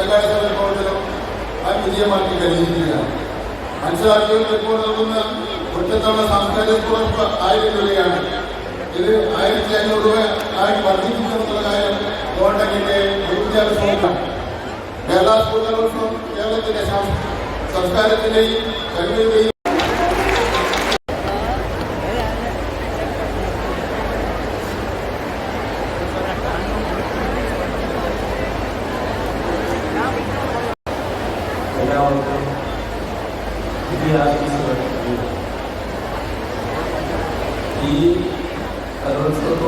സഭ പ്രവർത്തനം ആ വിജയമാക്കി കഴിഞ്ഞിരിക്കുകയാണ് മനസ്സിലാക്കിയവർ ഇപ്പോൾ നൽകുന്ന ഒറ്റത്തവണ സാംസ്കാരിക ആയിരിക്കുകയാണ് ഇത് ആയിരത്തി അഞ്ഞൂറ് രൂപ ആയി വർദ്ധിപ്പിക്കുന്നുള്ള കാര്യം ഗവൺമെന്റിന്റെ പൊതുവിദ്യാഭ്യാസമാണ് കേരള സ്കൂൾ കലോത്സവം കേരളത്തിന്റെ സാംസ്- സംസ്കാരത്തിന്റെയും കഴിവിന്റെയും और इतिहास की समझ ये कलोत्सव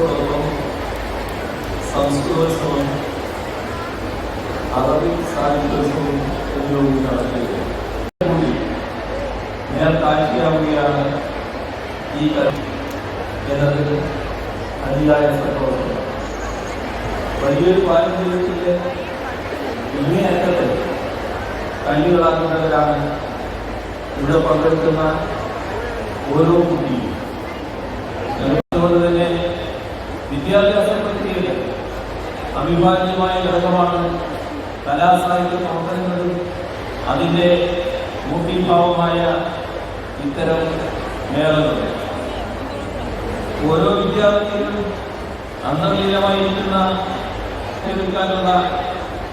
संस्कृतोत्सव आधुनिक साहित्योत्सव लोग निकालते हैं मेरा ताज क्या हो गया ये अधिकार ऐसा और ये बात जो है കല്ലുകളാക്കുന്നവരാണ്. ഇവിടെ പങ്കെടുക്കുന്ന ഓരോ കുട്ടിയും. അതുകൊണ്ട് തന്നെ വിദ്യാഭ്യാസ പ്രക്രിയയിൽ അവിഭാജ്യമായ ഘടകമാണ് കലാസാഹിത്യ പ്രവർത്തനങ്ങളും അതിന്റെ മൂർത്തിഭാവമായ ഇത്തരം മേളകൾ ഓരോ വിദ്യാർത്ഥികളും അന്തർലീനമായിരിക്കുന്ന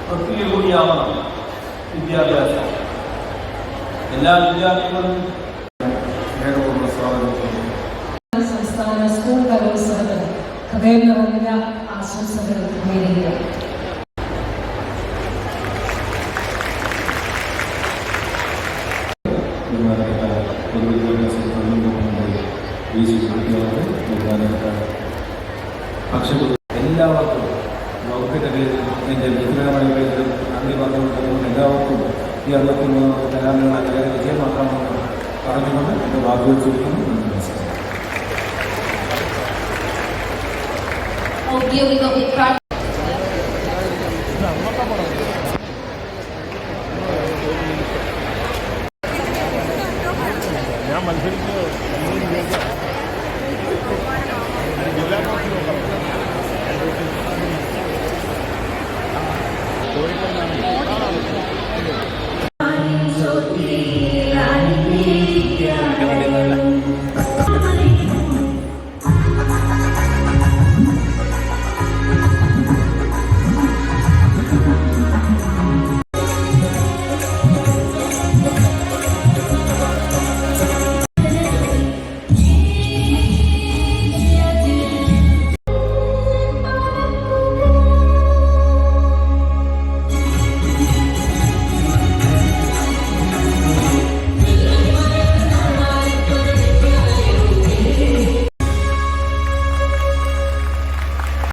പ്രക്രിയ കൂടിയാവണം. വിദ്യാഭ്യാസം. എല്ലാ വിദ്യാർത്ഥികളും സംസ്ഥാന സ്കൂൾ കലോത്സവത്തിന് ഹൃദയം നിറഞ്ഞ ആശംസകൾ നേരുക എല്ലാവർക്കും വകുപ്പിന്റെ പേരിൽ എന്റെ വ്യക്തിപരമായ പേരിൽ നന്ദി പറഞ്ഞുകൊണ്ട് എല്ലാവർക്കും ഈ അറുപത്തി മൂന്നാമത്തെ കലാമേള കല വിജയമാക്കാമെന്ന് പറഞ്ഞുകൊണ്ട് എന്റെ വാഗ്വച്ചിരിക്കുന്നു ചുരുക്കുന്നു നന്ദി നമസ്കാരം ഔദ്യോഗിക ഉദ്ഘാടനം ഞാൻ മത്സരിച്ച്